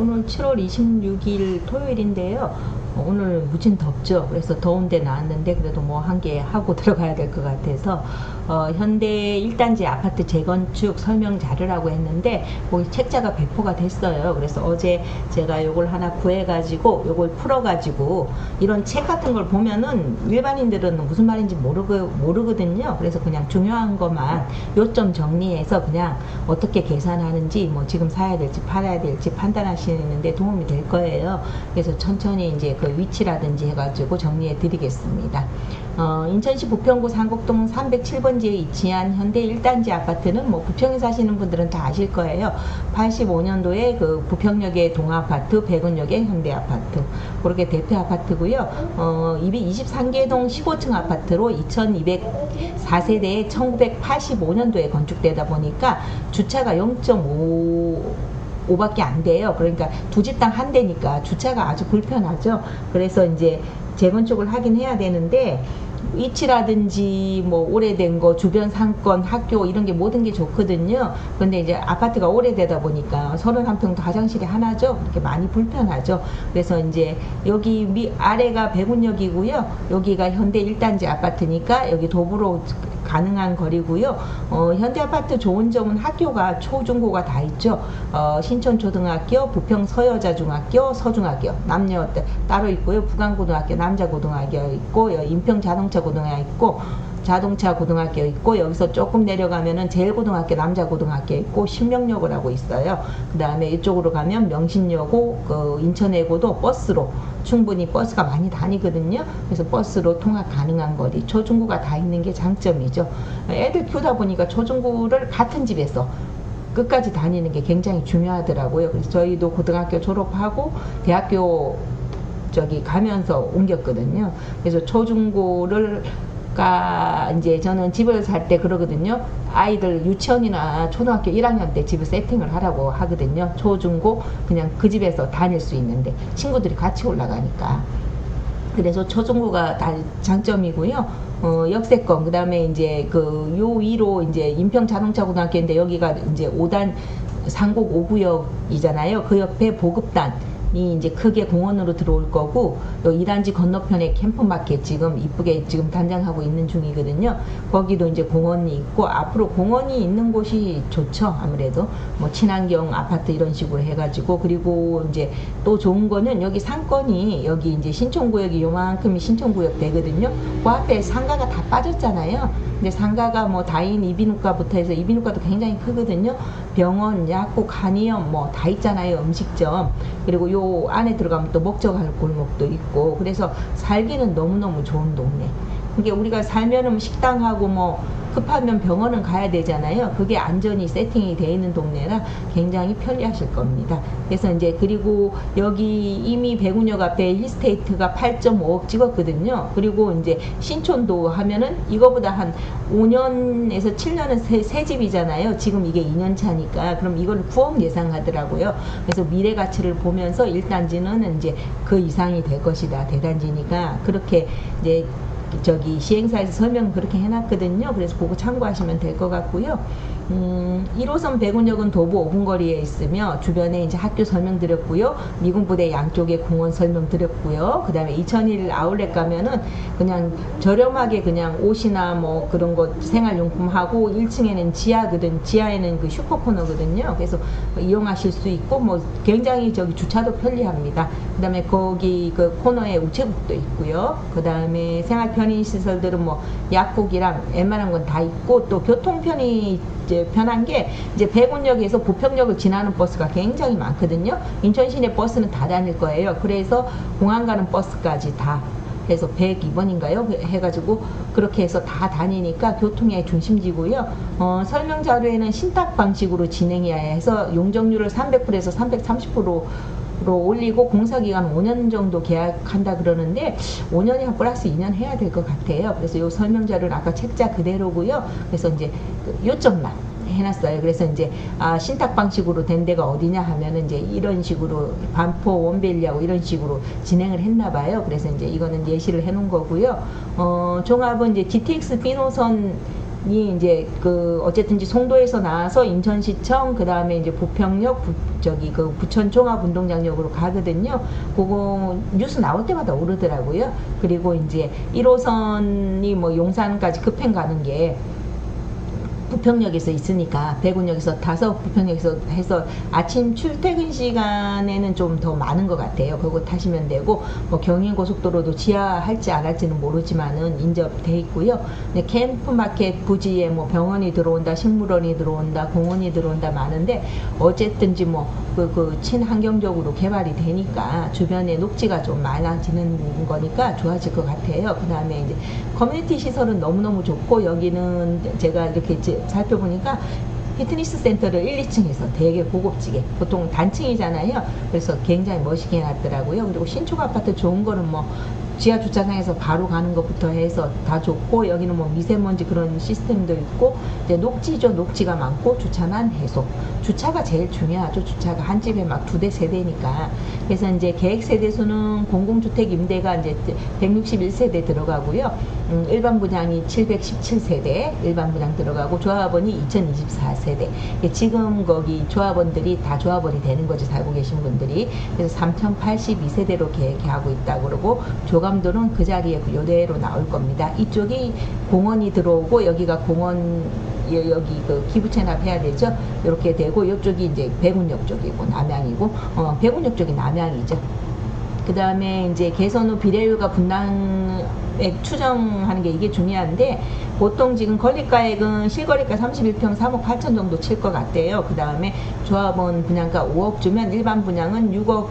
오늘 7월 26일 토요일인데요. 어, 오늘 무진 덥죠. 그래서 더운데 나왔는데 그래도 뭐 한 개 하고 들어가야 될 것 같아서 어, 현대 1단지 아파트 재건축 설명 자료라고 했는데 거기 책자가 배포가 됐어요. 그래서 어제 제가 요걸 하나 구해가지고 요걸 풀어가지고 이런 책 같은 걸 보면은 일반인들은 무슨 말인지 모르고 모르거든요. 그래서 그냥 중요한 것만 요점 정리해서 그냥 어떻게 계산하는지 뭐 지금 사야 될지 팔아야 될지 판단하시는데 도움이 될 거예요. 그래서 천천히 이제 그 위치라든지 해가지고 정리해 드리겠습니다. 어, 인천시 부평구 상곡동 307번지에 위치한 현대 1단지 아파트는 뭐 부평에 사시는 분들은 다 아실 거예요. 85년도에 그 부평역의 동아파트, 백운역의 현대 아파트. 그렇게 대표 아파트고요. 어, 223개동 15층 아파트로 2204세대에 1985년도에 건축되다 보니까 주차가 0.5 5밖에 안 돼요. 그러니까 두 집당 한 대니까 주차가 아주 불편하죠. 그래서 이제 재건축을 하긴 해야 되는데 위치라든지 뭐 오래된 거 주변 상권 학교 이런 게 모든 게 좋거든요. 근데 이제 아파트가 오래되다 보니까 31평도 화장실이 하나죠. 이렇게 많이 불편하죠. 그래서 이제 여기 미 아래가 백운역이고요. 여기가 현대 1단지 아파트니까 여기 도보로 가능한 거리고요. 어, 현대 아파트 좋은 점은 학교가 초중고가 다 있죠. 어, 신촌초등학교, 부평 서여자중학교, 서중학교 남녀 따- 따로 있고요. 부강고등학교 남자고등학교 있고 여- 인평 자동 차 고등학교 있고 자동차 고등학교 있고 여기서 조금 내려가면은 제일 고등학교 남자 고등학교 있고 신명역을 하고 있어요. 그 다음에 이쪽으로 가면 명신여고 그 인천해고도 버스로 충분히 버스가 많이 다니거든요. 그래서 버스로 통학 가능한 거리 초중고가 다 있는 게 장점이죠. 애들 키우다 보니까 초중고를 같은 집에서 끝까지 다니는 게 굉장히 중요하더라고요. 그래서 저희도 고등학교 졸업하고 대학교 저기 가면서 옮겼거든요. 그래서 초중고를 가 이제 저는 집을 살 때 그러거든요. 아이들 유치원이나 초등학교 1학년 때 집을 세팅을 하라고 하거든요. 초중고 그냥 그 집에서 다닐 수 있는데 친구들이 같이 올라가니까. 그래서 초중고가 다 장점이고요. 어, 역세권 그 다음에 이제 그 요 위로 이제 인평 자동차 고등학교인데 여기가 이제 5단 상곡 5구역이잖아요. 그 옆에 보급단 이 이제 크게 공원으로 들어올 거고 요 2단지 건너편에 캠퍼마켓 지금 이쁘게 지금 단장하고 있는 중이거든요. 거기도 이제 공원이 있고 앞으로 공원이 있는 곳이 좋죠. 아무래도 뭐 친환경 아파트 이런 식으로 해가지고 그리고 이제 또 좋은 거는 여기 상권이 여기 이제 신촌구역이 요만큼이 신촌구역 되거든요. 그 앞에 상가가 다 빠졌잖아요. 근데 상가가 뭐 다인 이비인후과부터 해서 이비인후과도 굉장히 크거든요. 병원, 약국, 한의원 뭐다 있잖아요. 음식점. 그리고 요 안에 들어가면 또 목적할 골목도 있고 그래서 살기는 너무너무 좋은 동네. 이게 우리가 살면은 식당하고 뭐 급하면 병원은 가야 되잖아요. 그게 안전이 세팅이 돼 있는 동네라 굉장히 편리하실 겁니다. 그래서 이제 그리고 여기 이미 백운역 앞에 힐스테이트가 8.5억 찍었거든요. 그리고 이제 신촌도 하면은 이거보다 한 5년에서 7년은 새, 새 집이잖아요. 지금 이게 2년 차니까 그럼 이걸 9억 예상하더라고요. 그래서 미래 가치를 보면서 1단지는 이제 그 이상이 될 것이다. 대단지니까 그렇게 이제 저기 시행사에서 설명 그렇게 해놨거든요. 그래서 그거 참고하시면 될 것 같고요. 음, 1호선 백운역은 도보 5분 거리에 있으며 주변에 이제 학교 설명 드렸고요. 미군 부대 양쪽에 공원 설명 드렸고요. 그 다음에 2001 아울렛 가면은 그냥 저렴하게 그냥 옷이나 뭐 그런 거 생활용품 하고 1층에는 지하거든. 지하에는 그 슈퍼 코너거든요. 그래서 이용하실 수 있고 뭐 굉장히 저기 주차도 편리합니다. 그 다음에 거기 그 코너에 우체국도 있고요. 그 다음에 생활 편의 시설들은 뭐 약국이랑 웬만한 건 다 있고 또 교통편이 이제 편한 게 이제 백운역에서 부평역을 지나는 버스가 굉장히 많거든요. 인천 시내 버스는 다 다닐 거예요. 그래서 공항 가는 버스까지 다 해서 102번인가요? 해가지고 그렇게 해서 다 다니니까 교통의 중심지고요. 어, 설명 자료에는 신탁 방식으로 진행해야 해서 용적률을 300%에서 330% 로로 올리고 공사 기간 5년 정도 계약한다 그러는데 5년이 한 플러스 2년 해야 될 것 같아요. 그래서 요 설명 자료는 아까 책자 그대로고요. 그래서 이제 그 요점만 해놨어요. 그래서 이제 아, 신탁 방식으로 된 데가 어디냐 하면은 이제 이런 식으로 반포 원벨리하고 이런 식으로 진행을 했나 봐요. 그래서 이제 이거는 예시를 해놓은 거고요. 어, 종합은 이제 GTX B 노선 이 이제 그 어쨌든지 송도에서 나와서 인천시청 그 다음에 이제 부평역 부, 저기 그 부천 종합 운동장역으로 가거든요. 그거 뉴스 나올 때마다 오르더라고요. 그리고 이제 1호선이 뭐 용산까지 급행 가는 게 부평역에서 있으니까 대군역에서 타서 부평역에서 해서 아침 출퇴근 시간에는 좀 더 많은 것 같아요. 그거 타시면 되고 뭐 경인고속도로도 지하할지 안 할지는 모르지만은 인접돼 있고요. 근데 캠프마켓 부지에 뭐 병원이 들어온다, 식물원이 들어온다, 공원이 들어온다 많은데 어쨌든지 뭐그 그 친환경적으로 개발이 되니까 주변에 녹지가 좀 많아지는 거니까 좋아질 것 같아요. 그 다음에 이제 커뮤니티 시설은 너무너무 좋고 여기는 제가 이렇게 살펴보니까 피트니스 센터를 1, 2층에서 되게 고급지게 보통 단층이잖아요. 그래서 굉장히 멋있게 해놨더라고요. 그리고 신축 아파트 좋은 거는 뭐 지하 주차장에서 바로 가는 것부터 해서 다 좋고 여기는 뭐 미세먼지 그런 시스템도 있고 이제 녹지죠. 녹지가 많고 주차난 해소 주차가 제일 중요하죠. 주차가 한 집에 막 두 대 세 대니까. 그래서 이제 계획 세대 수는 공공주택 임대가 이제 161세대 들어가고요. 음, 일반 분양이 717세대 일반 분양 들어가고 조합원이 2024세대. 지금 거기 조합원들이 다 조합원이 되는 거지 살고 계신 분들이. 그래서 3082세대로 계획하고 있다고 그러고 조 감도는 그 자리에 요대로 나올 겁니다. 이쪽이 공원이 들어오고 여기가 공원 여- 여기 그 기부 체납해야 되죠. 이렇게 되고 이쪽이 이제 백운역 쪽이고 남양이고 어, 백운역 쪽이 남양이죠. 그 다음에 이제 개선 후 비례율과 분당액 추정하는 게 이게 중요한데 보통 지금 건립가액은 실거래가 31평 3억 8천 정도 칠 것 같대요. 그 다음에 조합원 분양가 5억 주면 일반 분양은 6억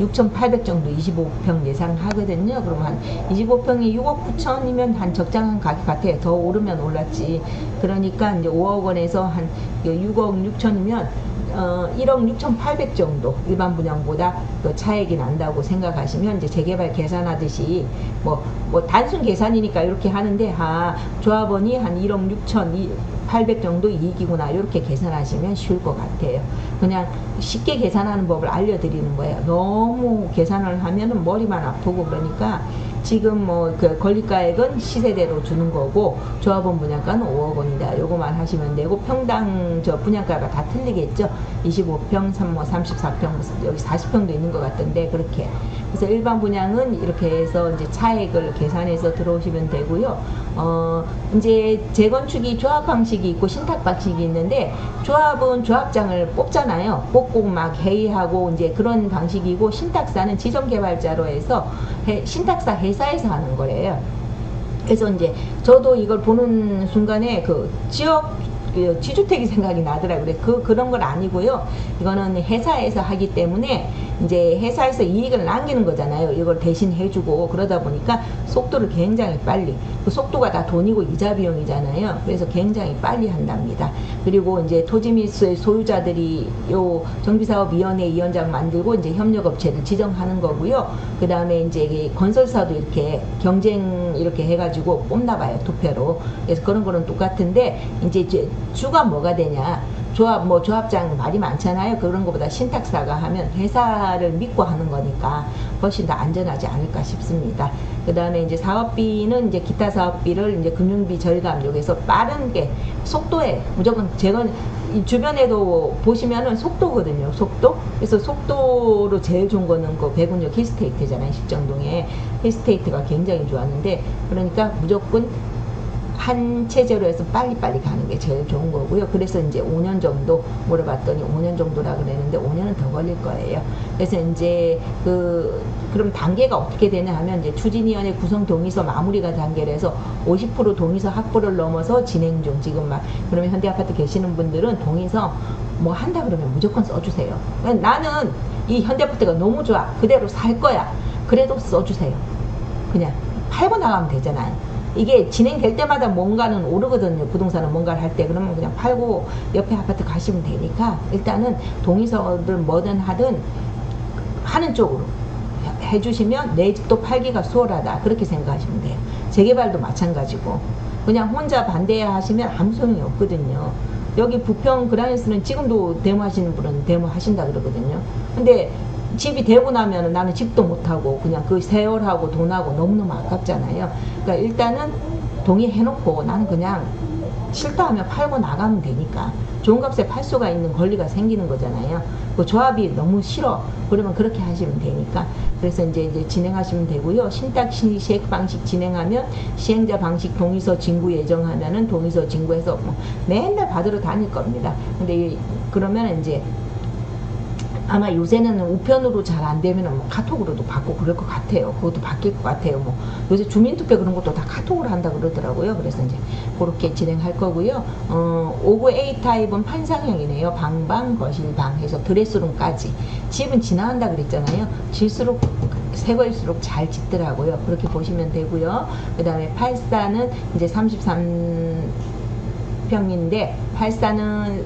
6,800 정도 25평 예상하거든요. 그럼 한 25평이 6억 9천이면 한 적당한 가격 같아요. 더 오르면 올랐지. 그러니까 이제 5억 원에서 한 6억 6천이면 어, 1억 6,800 정도 일반 분양보다 그 차액이 난다고 생각하시면 이제 재개발 계산하듯이 뭐, 뭐 단순 계산이니까 이렇게 하는데 아 조합원이 한 1억 6천 800 정도 이익이구나 이렇게 계산하시면 쉬울 것 같아요. 그냥 쉽게 계산하는 법을 알려드리는 거예요. 너무 계산을 하면은 머리만 아프고 그러니까 지금 뭐 그 권리가액은 시세대로 주는 거고 조합원 분양가는 5억 원이다. 요거만 하시면 되고 평당 저 분양가가 다 틀리겠죠. 25평, 3, 뭐 34평, 여기 40평도 있는 것 같던데 그렇게. 그래서 일반 분양은 이렇게 해서 이제 차액을 계산해서 들어오시면 되고요. 어 이제 재건축이 조합 방식이 있고 신탁 방식이 있는데 조합은 조합장을 뽑잖아요. 뽑고 막 회의하고 이제 그런 방식이고 신탁사는 지정 개발자로 해서 해- 신탁사 회 사에서 하는 거예요. 그래서 이제 저도 이걸 보는 순간에 그 지역 그 지주택이 생각이 나더라고요. 그 그런 건 아니고요. 이거는 회사에서 하기 때문에 이제 회사에서 이익을 남기는 거잖아요. 이걸 대신 해주고 그러다 보니까 속도를 굉장히 빨리 그 속도가 다 돈이고 이자 비용이잖아요. 그래서 굉장히 빨리 한답니다. 그리고 이제 토지 및 소유자들이 요 정비사업위원회 위원장 만들고 이제 협력업체를 지정하는 거고요. 그 다음에 이제 건설사도 이렇게 경쟁 이렇게 해가지고 뽑나 봐요 투표로. 그래서 그런 거는 똑같은데 이제 주가 뭐가 되냐. 조합 뭐 조합장 말이 많잖아요. 그런 것보다 신탁사가 하면 회사를 믿고 하는 거니까 훨씬 더 안전하지 않을까 싶습니다. 그 다음에 이제 사업비는 이제 기타 사업비를 이제 금융비 절감 여기서 빠른 게 속도에 무조건 이 주변에도 보시면은 속도거든요. 속도. 그래서 속도로 제일 좋은 거는 그 백운역 힐스테이트잖아요. 십정동에 힐스테이트가 굉장히 좋았는데 그러니까 무조건 한 체제로 해서 빨리빨리 가는 게 제일 좋은 거고요. 그래서 이제 5년 정도 물어봤더니 5년 정도라 그랬는데 5년은 더 걸릴 거예요. 그래서 이제 그 그럼 단계가 어떻게 되냐 하면 이제 추진위원회 구성 동의서 마무리가 단계라서 50% 동의서 확보를 넘어서 진행 중 지금 막 그러면 현대아파트 계시는 분들은 동의서 뭐 한다 그러면 무조건 써주세요. 나는 이 현대아파트가 너무 좋아 그대로 살 거야. 그래도 써주세요. 그냥 팔고 나가면 되잖아요. 이게 진행될 때마다 뭔가는 오르거든요. 부동산은 뭔가를 할 때 그러면 그냥 팔고 옆에 아파트 가시면 되니까 일단은 동의서를 뭐든 하든 하는 쪽으로 해- 해주시면 내 집도 팔기가 수월하다 그렇게 생각하시면 돼요. 재개발도 마찬가지고 그냥 혼자 반대 하시면 아무 소용이 없거든요. 여기 부평 그라이스는 지금도 데모하시는 분은 데모하신다 그러거든요. 근데 집이 되고 나면 나는 집도 못하고 그냥 그 세월하고 돈하고 너무너무 아깝잖아요. 그러니까 일단은 동의해놓고 나는 그냥 싫다 하면 팔고 나가면 되니까 좋은 값에 팔 수가 있는 권리가 생기는 거잖아요. 그 조합이 너무 싫어. 그러면 그렇게 하시면 되니까. 그래서 이제, 이제 진행하시면 되고요. 신탁 시행 방식 진행하면 시행자 방식 동의서 진구 예정하면은 동의서 진구해서 뭐 맨날 받으러 다닐 겁니다. 근데 이- 그러면 이제 아마 요새는 우편으로 잘 안 되면 뭐 카톡으로도 받고 그럴 것 같아요. 그것도 바뀔 것 같아요. 뭐 요새 주민투표 그런 것도 다 카톡으로 한다 그러더라고요. 그래서 이제 그렇게 진행할 거고요. 어, 5구 A 타입은 판상형이네요. 방방 거실 방 해서 드레스룸까지 집은 지나간다 그랬잖아요. 질수록 새 거일수록 잘 짓더라고요. 그렇게 보시면 되고요. 그 다음에 84는 이제 33평인데 84는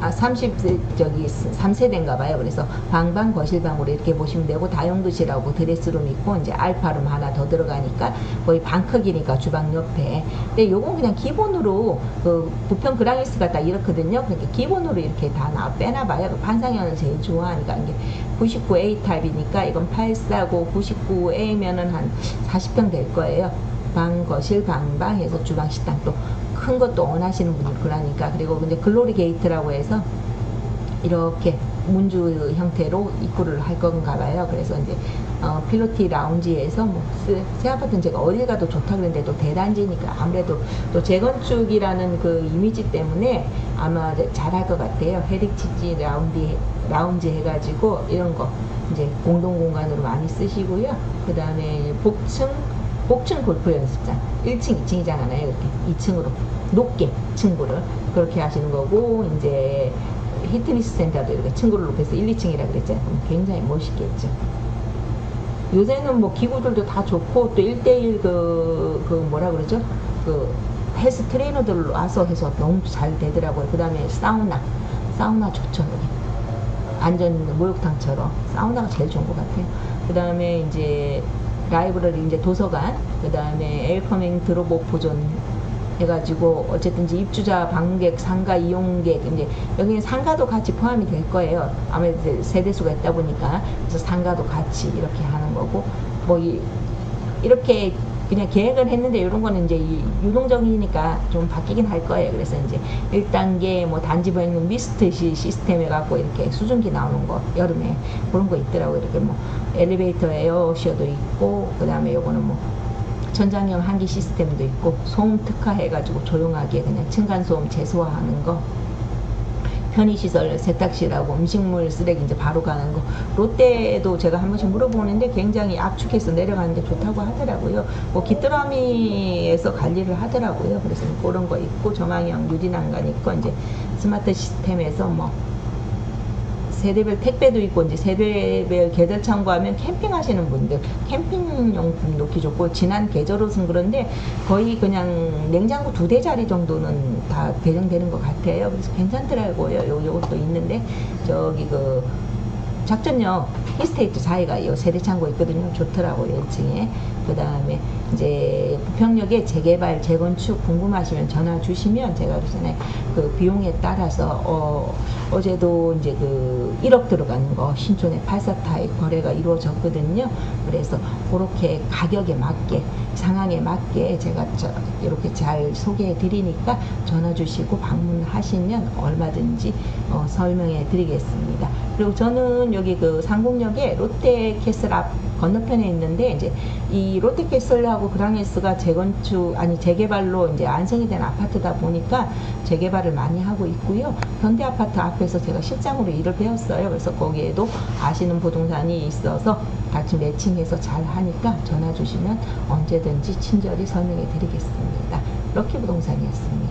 아, 30, 저기, 3세대인가 봐요. 그래서 방방 거실방으로 이렇게 보시면 되고, 다용도실하고 드레스룸 있고, 이제 알파룸 하나 더 들어가니까, 거의 방 크기니까 주방 옆에. 근데 요건 그냥 기본으로, 그, 부평 그랑이스 같다 이렇거든요. 그렇게 기본으로 이렇게 다 나, 빼놔봐요. 그 판상형은 제일 좋아하니까, 이게 99A 타입이니까, 이건 849, 99A면은 한 40평 될 거예요. 방, 거실, 방방 해서 주방, 식당 또 큰 것도 원하시는 분들 그러니까 그리고 근데 글로리 게이트라고 해서 이렇게 문주 형태로 입구를 할 건가 봐요. 그래서 이제 어, 필로티 라운지에서 뭐, 쓰- 새 아파트는 제가 어딜 가도 좋다 그랬는데 또 대단지니까 아무래도 또 재건축이라는 그 이미지 때문에 아마 잘할 것 같아요. 헤리티지 라운지, 라운지 해가지고 이런 거 이제 공동 공간으로 많이 쓰시고요. 그 다음에 복층, 복층 골프 연습장 1층, 2층이잖아요. 이렇게 2층으로 높게 층구를 그렇게 하시는 거고 이제 히트니스 센터도 이렇게 층구를 높여서 1, 2층이라 그랬잖아요. 굉장히 멋있겠죠. 요새는 뭐 기구들도 다 좋고 또 1대1 그, 그 뭐라 그러죠? 그 헬스 트레이너들 와서 해서 너무 잘 되더라고요. 그 다음에 사우나. 사우나 좋죠, 여기. 안전 목욕탕처럼. 사우나가 제일 좋은 것 같아요. 그 다음에 이제 라이브러리, 이제 도서관. 그 다음에 엘커밍 드롭업 보존 해가지고 어쨌든 이제 입주자, 방문객, 상가 이용객 이제 여기는 상가도 같이 포함이 될 거예요. 아무래도 세대수가 있다 보니까 그래서 상가도 같이 이렇게 하는 거고 뭐 이, 이렇게 그냥 계획을 했는데 이런 거는 이제 이 유동적이니까 좀 바뀌긴 할 거예요. 그래서 이제 1단계 뭐 단지 보행용 미스트 시- 시스템 해갖고 이렇게 수증기 나오는 거 여름에 그런 거 있더라고요. 이렇게 뭐 엘리베이터 에어쇼도 있고 그 다음에 요거는 뭐 전장형 환기 시스템도 있고 소음 특화해가지고 조용하게 그냥 층간소음 최소화하는 거 편의시설 세탁실하고 음식물 쓰레기 이제 바로 가는 거. 롯데도 제가 한 번씩 물어보는데 굉장히 압축해서 내려가는 게 좋다고 하더라고요. 뭐 귀뚜라미에서 관리를 하더라고요. 그래서 그런 거 있고 저망형 유리난간 있고 이제 스마트 시스템에서 뭐 세대별 택배도 있고 이제 세대별 계절 참고하면 캠핑하시는 분들 캠핑 용품 놓기 좋고 지난 계절 옷은 그런데 거의 그냥 냉장고 두 대짜리 정도는 다 배정되는 것 같아요. 그래서 괜찮더라고요. 요 요것도 있는데 저기 그 작전역 히스테이트 사이가 요 세대 창고 있거든요. 좋더라고요. 1층에. 그 다음에 이제 부평역에 재개발, 재건축 궁금하시면 전화 주시면 제가 그전에 그 비용에 따라서 어, 어제도 이제 그 1억 들어가는 거 신촌에 84타입 거래가 이루어졌거든요. 그래서 그렇게 가격에 맞게 상황에 맞게 제가 저 이렇게 잘 소개해 드리니까 전화 주시고 방문하시면 얼마든지 어, 설명해 드리겠습니다. 그리고 저는 여기 그 상공역에 롯데캐슬 앞 건너편에 있는데 이제 이 롯데캐슬하고 그랑헬스가 재건축 아니 재개발로 이제 안성이 된 아파트다 보니까 재개발을 많이 하고 있고요. 현대 아파트 앞에서 제가 실장으로 일을 배웠어요. 그래서 거기에도 아시는 부동산이 있어서 같이 매칭해서 잘 하니까 전화 주시면 언제든지 친절히 설명해 드리겠습니다. 럭키 부동산이었습니다.